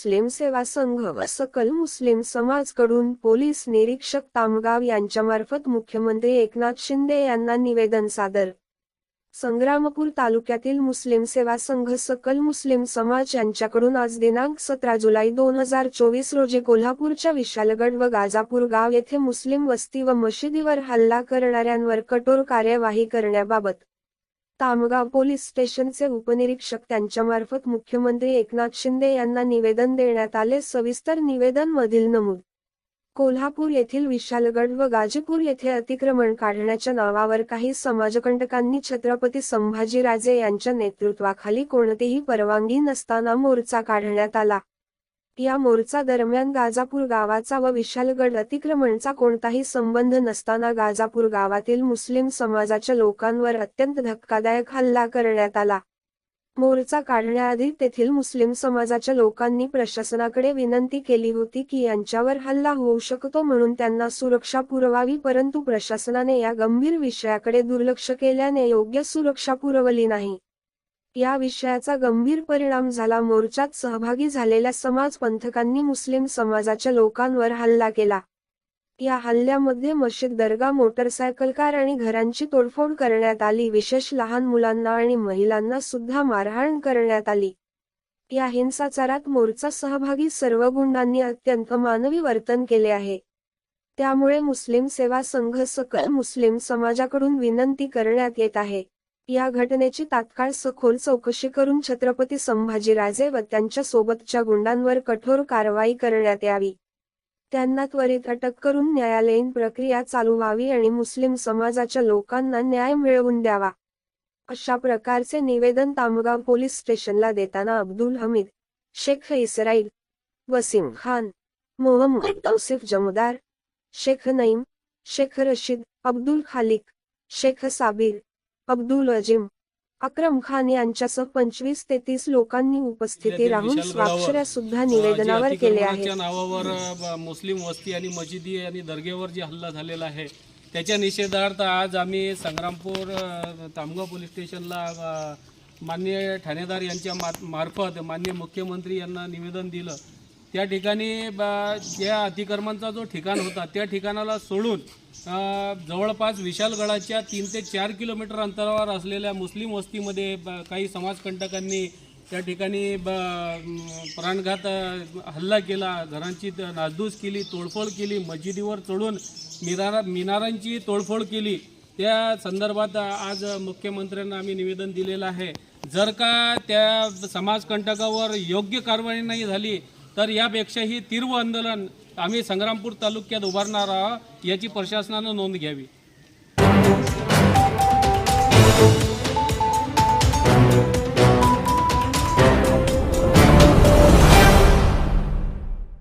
मुस्लिम सेवा संघ व सकल मुस्लिम समाजकडून पोलीस निरीक्षक तामगाव यांच्यामार्फत मुख्यमंत्री एकनाथ शिंदे यांना निवेदन सादर. संग्रामपूर तालुक्यातील मुस्लिम सेवा संघ सकल मुस्लिम समाज यांच्याकडून आज दिनांक सतरा जुलै दोन हजार चोवीस रोजी कोल्हापूरच्या विशालगड व गाजापूर गाव येथे मुस्लिम वस्ती व मशिदीवर हल्ला करणाऱ्यांवर कठोर कार्यवाही करण्याबाबत तामगाव पोलीस स्टेशनचे उपनिरीक्षक त्यांच्यामार्फत मुख्यमंत्री एकनाथ शिंदे यांना निवेदन देण्यात आले. सविस्तर निवेदन मधील नमूद. कोल्हापूर येथील विशालगड व गाजीपूर येथे अतिक्रमण काढण्याच्या नावावर काही समाजकंटकांनी छत्रपती संभाजीराजे यांच्या नेतृत्वाखाली कोणतीही परवानगी नसताना मोर्चा काढण्यात आला. या मोर्चा दरम्यान गाजापूर गावाचा व विशालगड अतिक्रमणचा कोणताही संबंध नसताना गाजापूर गावातील मुस्लिम समाजाच्या लोकांवर अत्यंत धक्कादायक हल्ला करण्यात आला. मोर्चा काढण्याआधी तेथील मुस्लिम समाजाच्या लोकांनी प्रशासनाकडे विनंती केली होती की यांच्यावर हल्ला होऊ शकतो म्हणून त्यांना सुरक्षा पुरवावी परंतु प्रशासनाने या गंभीर विषयाकडे दुर्लक्ष केल्याने योग्य सुरक्षा पुरवली नाही. या विषयाचा गंभीर परिणाम झाला. मोर्चात सहभागी झालेल्या समाज पंथकांनी मुस्लिम समाजाच्या लोकांवर हल्ला केला. या हल्ल्यामध्ये मशीद दर्गा मोटरसायकल कार आणि घरांची तोडफोड करण्यात आली. विशेष लहान मुलांना आणि महिलांना सुद्धा मारहाण करण्यात आली. या हिंसाचारात मोर्चा सहभागी सर्व गुंडांनी अत्यंत मानवी वर्तन केले आहे. त्यामुळे मुस्लिम सेवा संघ सकल मुस्लिम समाजाकडून विनंती करण्यात येत आहे. या घटनेची तात्काळ सखोल चौकशी करून छत्रपती संभाजीराजे व त्यांच्या सोबतच्या गुंडांवर कठोर कारवाई करण्यात यावी. त्यांना त्वरित अटक करून न्यायालयीन प्रक्रिया चालू व्हावी आणि मुस्लिम समाजाच्या लोकांना न्याय मिळवून द्यावा. अशा प्रकारचे निवेदन तामगाव पोलीस स्टेशनला देताना अब्दुल हमीद शेख इस्राईल वसीम खान मोहम्मद तौसिफ जमुदार शेख नईम शेख रशीद अब्दुल खालिक शेख साबीर अब्दुल अजीम अक्रम खान यांच्यासह पंचवीस ते तीस लोकांनी उपस्थिती राहून स्वाक्षऱ्या सुद्धा निवेदनावर केले आहेत. नावावर मुस्लिम वस्ती आणि मशिदी आणि दर्गेवर जे हल्ला झालेला आहे त्याच्या निषेधार्थ आज आम्ही संग्रामपूर तामगाव पोलीस स्टेशनला अ, माननीय ठाणेदार यांच्या मार्फत माननीय मुख्यमंत्री यांना निवेदन दिलं. त्या ठिकाणी ब- ज्या अतिक्रमणचा जो ठिकाण होता त्या ठिकाणाला सोडून जवळपास विशालगडाच्या तीन ते चार किलोमीटर अंतरावर असलेल्या मुस्लिम वस्तीमध्ये ब- काही समाजकंटकांनी त्या ठिकाणी ब प्राणघात हल्ला केला. घरांची नासधूस केली तोडफोड केली मशिदीवर चढून मिनारा मिनारांची तोडफोड केली. त्या संदर्भात आज मुख्यमंत्र्यांना आम्ही निवेदन दिलेलं आहे. जर का त्या समाजकंटकावर योग्य कारवाई नाही झाली तर यापेक्षाही तीव्र आंदोलन आम्ही संग्रामपूर तालुक्यात उभारणार आहोत याची प्रशासनानं नोंद घ्यावी.